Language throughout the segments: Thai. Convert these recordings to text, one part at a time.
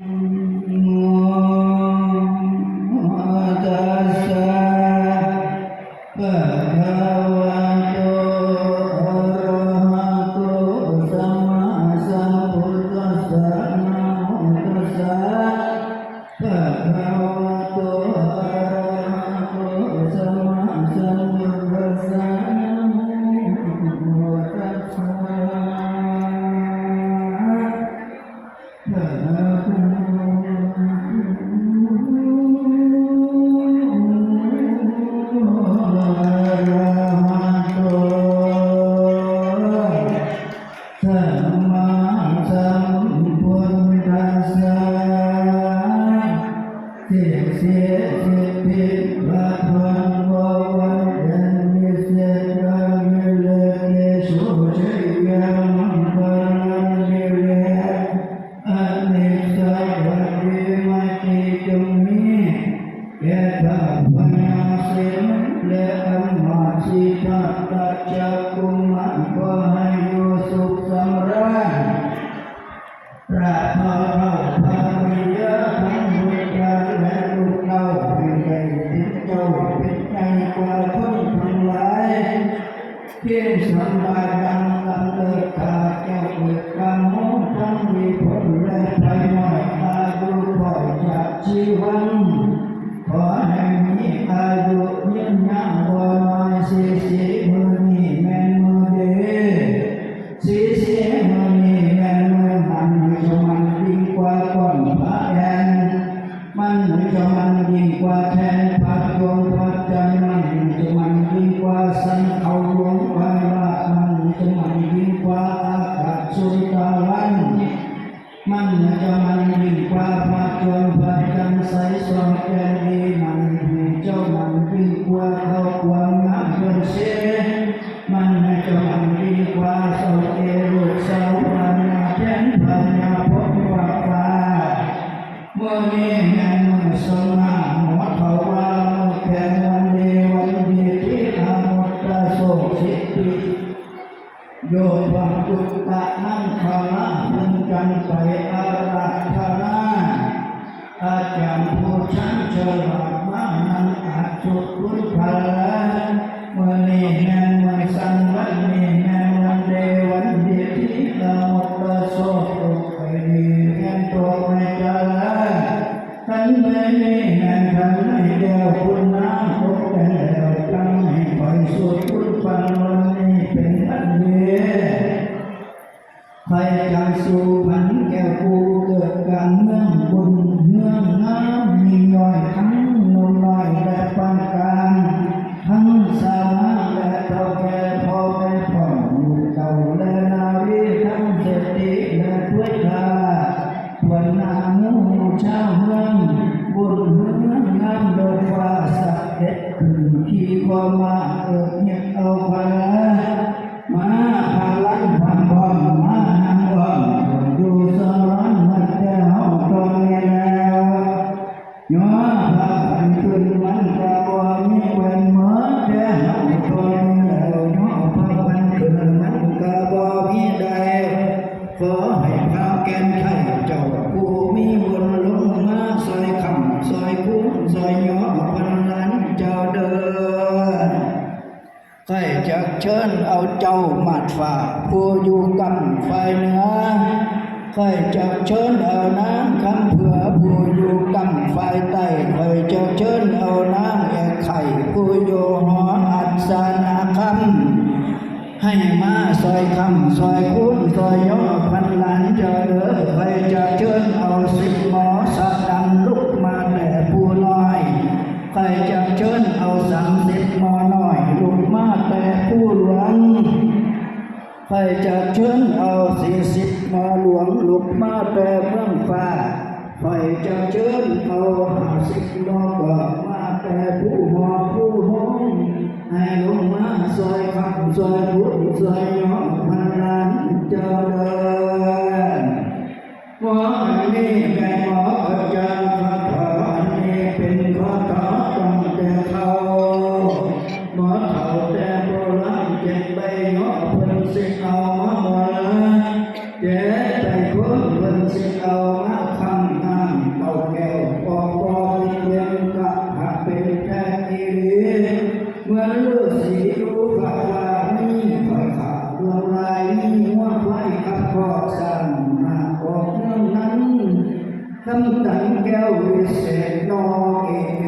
ตั ชีวันขอให้มีอายุยืนยาวบ่น้อยสิสิมือนี้แม่นมือเดสิสิมือนี้แม่นมือมันให้ชมันยิ่งกว่าก้อนพระแอนมันให้ชมันยิ่งกว่าแทนพั มันยิ่งกว่าเขาความงามเกินเสียมันไม่จะมันยิ่งกว่าเสาเอรุเสาพันนาแทนพันนาพบว่าฟ้าเมื่อนี้แม่เมื่อสมาหมอเขาว่าเมื่อแก่วันเดีวันดีที่อามุตตะโสสิทธิโยวังจุตตะนั่งคานะพึงกันไปอาราธนาอาจารย์ผู้ชั้นเฉลา วามมาเอิบเงียบเอาพลามา จะเชิญเอาเจ้ามาดฝ่าผู้อยู่กำไฟเหนือใครจะเชิญเอาน้ำคำเผื่อผู้อยู่กำไฟใต้ใครจะเชิญเอาน้ำแอกไข่ผู้อยู่หออัศนาคำให้มาซอยคำซอยคุ้นซอยย่อพันหลานเจอเด้อใครจะเชิญเอาสิบหมอสะดังลุกมาแต่ผู้น้อยใครจะเชิญเอาสามสิบมอหน่อยลุกมาแต่ผู้หลวง ใครจะเชิญเอาสี่สิบมาหลวงหลุกมาแต่เมืองฟ้าใครจะเชิญเอาห้าสิบนอกมาแต่ผู้หอผู้ห้องให้ลงมาซอยคำซอยพุทธซอยน้อพันล้านเจริ สิเอามาหมนเจ็ดใจพุ่เพิ่นสิเอามาคำห้ามเอาแก้วปอกปอกเลี้ยงกะหาเป็นแค่อีเมื่อเลือดสีรู้ฝากลามีฝอยขาดวงลายมีหัวไว้ขับขอบสั่งหาออกเรื่องนั้นคำตั้งแก้ววิเศษนอเอง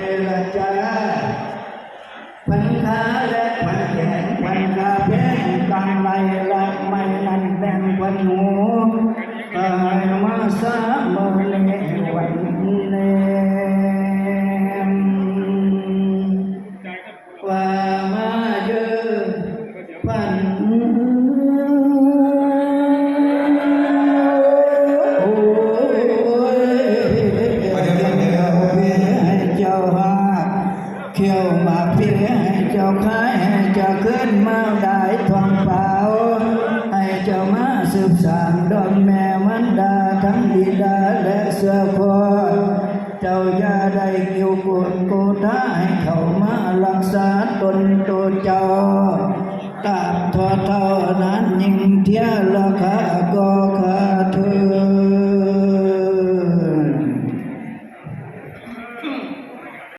เจรจาพันธาและพันแขนพันนาเพชรกำไม่ละไม่นันแดงพันหูกามาสา เจ้าคายให้เจ้าขึ้นมาได้ทองเปล่าให้เจ้ามาสืบสานดอนแม่มันดาทั้งบิดาและเสื้อพอเจ้าอย่าได้เกี่วกวนโก้าให้เขามารักษาตนตัวเจ้ากับทอเท่านั้นยิ่งเทียราคาก็ขาเธอ